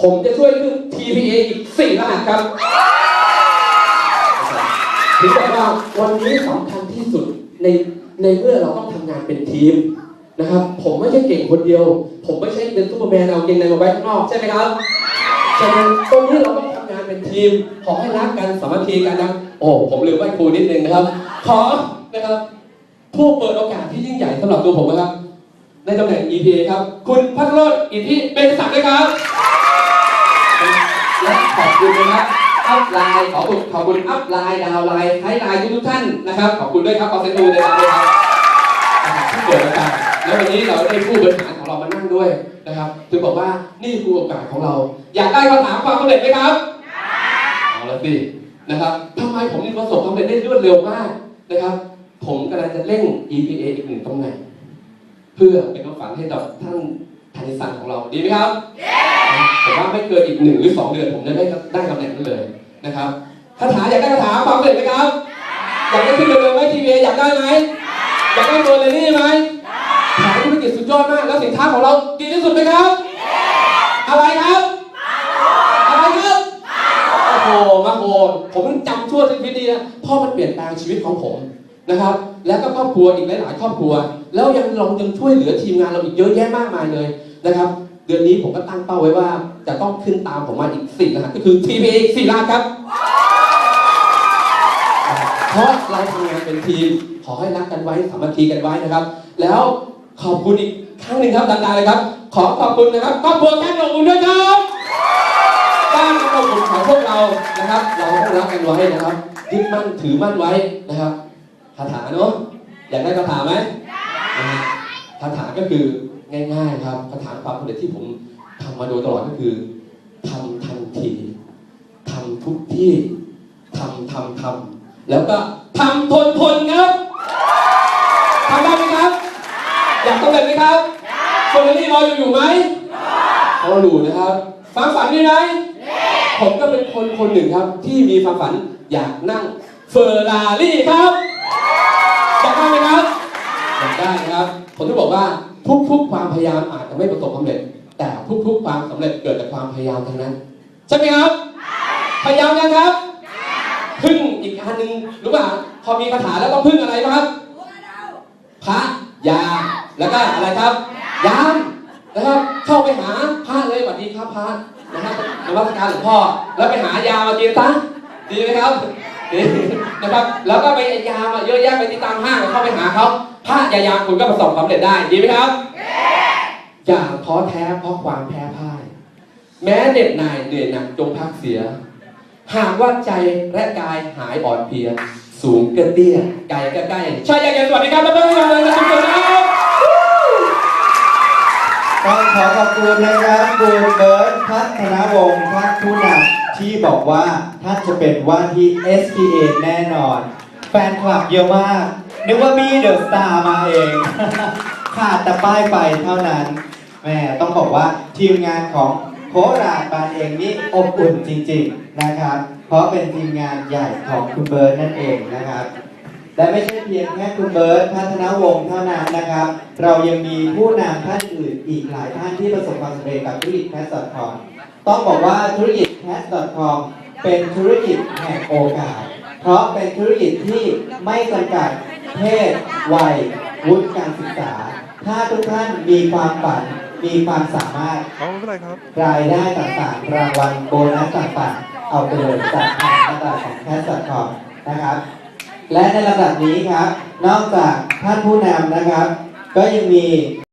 ผมจะช่วยเรื่ TPA อีก4รหัสครับถึงบอกว่าวันนี้สำคัญที่สุดในในเมื่อเราต้องทำงานเป็นทีมนะครับ ผมไม่ใช่เก่งคนเดียว ผมไม่ใช่เป็นซูเปอร์แมนเอาเกงในมาไว้ข้างนอกใช่ไหมครับฉะนั้นตรงนี้เราต้องทำงานเป็นทีม ขอให้รักกันสามัคคีกันนะโอ้ผมลืมไหว้ครูนิดนึงนะครับ ขอนะครับผู้เปิดโอกาสที่ยิ่งใหญ่สำหรับตัวผมนะครับ ในตำแหน่ง EPA ครับ คุณพัทรโรจน์อิทธิเป็นศักดิ์ด้วยครับ ขอบคุณนะครับอัพไลน์ขอบคุณขอบคุณอัพไลน์ดาวไลน์ไฮไลน์ทุกท่านนะครับ ขอบคุณด้วยครับขอเซ็นดูในนั้นด้วยครับนะครับที่เปิดกแล้ววันนี้เราได้ผู้บริหารของเรามานั่งด้วยนะครับถึงบอกว่านี่คือโอกาสของเรา อยากได้คำถามความสำเร็จไหมครับเอาละสินะครับทำไมผมถึงประสบความสำเร็จได้รวดเร็วมากนะครับ ผมกำลังจะเร่ง EPA อีกหนึ่งตำแหน่งเพื่อเป็นความฝันให้กับท่าน ทนิสันของเราดีไหมครับผมว่าไม่เกินอีกหนึ่งหรือสองเดือนผมจะได้ได้ตำแหน่งนั้นเลยนะครับคาถาอยากได้คาถาความสำเร็จไหมครับอยากได้ขึ้นเร็วๆไหมทีวีอยากได้ไหมอยากได้ตัวเลยนี่ไหมขายธุรกิจสุดยอดมากแล้วสินค้าของเราดีที่สุดไหมครับ อะไรครับอะไรครับโอ้โหมาโหผมเพิ่งจำชั่วชีวิตนี้นะเพ่อมันเปลี่ยนแปลงชีวิตของผมนะครับ แล้วก็ครอบครัวอีกหลายๆครอบครัว แล้วยังเรายังช่วยเหลือทีมงานเราอีกเยอะแยะมากมายเลย นะครับ เดือนนี้ผมก็ตั้งเป้าไว้ว่า จะต้องขึ้นตามผมมาอีกสี่รหัสก็คือ TPA อีกสี่รหัสครับ เพราะเราทำงานเป็นทีม ขอให้รักกันไว้สามัคคีกันไว้นะครับ แล้วขอบคุณอีกครั้งหนึ่งครับดังๆเลยครับ ขอขอบคุณนะครับครอบครัวแก้มอบอุ่นด้วยครับบ้านขอบอุ่นของพวกเรานะครับ เราต้องรักกันไว้นะครับยึดมั่นถือมั่นไว้นะครับคาถาเนาะอยากได้คาถาไหมคาถาก็คือ ง่าย ๆ ครับคาถาความสำเร็จที่ผมทำมาโดยตลอดก็คือทำทันทีทำทุกที่ทำทำทำแล้วก็ทำทนทนครับทำได้ไหมครับ อยากสำเร็จไหมครับคนนี้รออยู่อยู่ไหมเขาอยู่นะครับความฝันมีไหมผมก็เป็นคนคนหนึ่งครับ ที่มีความฝันอยากนั่งเฟอร์รารี่ครับอยากได้ไหมครับอยากได้นะครับผมที่บอกว่า ทุกๆ ความพยายามอาจจะไม่ประสบความสำเร็จ แต่ทุกๆ ความสำเร็จเกิดจากความพยายามทั้งนั้นใช่ไหมครับ พยายามยังครับ พึ่งอีกอันหนึ่งรู้ป่ะพอมีคาถาแล้วต้องพึ่งอะไรบ้างครับพระยา แล้วก็อะไรครับ ยามนะครับเข้าไปหาพระเลยสวัสดีครับพระนะครับนวัตการหลวงพ่อแล้วไปหายามากินซะดีไหมครับ นะครับ แล้วก็ไปไอ้ยามาเยอะแยะไปติดตามห้างเข้าไปหาเขาพระยายามคุณก็ประสบความสำเร็จได้ดีไหมครับ อย่าท้อแท้เพราะความแพ้พ่าย แม้เหน็ดเหนื่อยเหนื่อยหนักจงพักเสีย หากว่าใจและกายหายอ่อนเพลีย สูงก็เตี้ยไกลก็ใกล้ใช่ยังไงสวัสดีครับแล้วก็ไม่มาเลยนะทุกคนนะครับต้องขอขอบคุณนะครับคุณเบิร์ตพัฒนวงศ์ท่านผู้นำ ที่บอกว่าท่านจะเป็นว่าที่ SPA แน่นอน แฟนคลับเยอะมาก นึกว่ามีเดอะสตาร์มาเอง ขาดแต่ป้ายไฟเท่านั้นแม่ต้องบอกว่าทีมงานของโคราชบานเองนี่อบอุ่นจริงๆนะครับ เพราะเป็นทีมงานใหญ่ของคุณเบิร์ตนั่นเองนะครับและไม่ใช่เพียงแค่คุณเบิร์ตพัฒนวงศ์เท่านั้นนะครับ เรายังมีผู้นำท่านอื่นอีกหลายท่านที่ประสบความสำเร็จกับธุรกิจ Cash.com ต้อ งบอกว่าธุรกิจ Cash.com เป็นธุรกิจแห่งโอกาส เพราะเป็นธุรกิจที่ไม่จำกัดเพศ วัย วุฒิการศึกษา ถ้าทุกท่านมีความฝัน มีความสามารถเอาไม่เป็นไรครับรายได้ต่างๆ รางวัลโบนัสต่างๆ เอาไปเลยจากทางตลาดของ Cash.com นะครับ และในลำดับนี้ครับ นอกจากท่านผู้นำนะครับ ก็ยังมี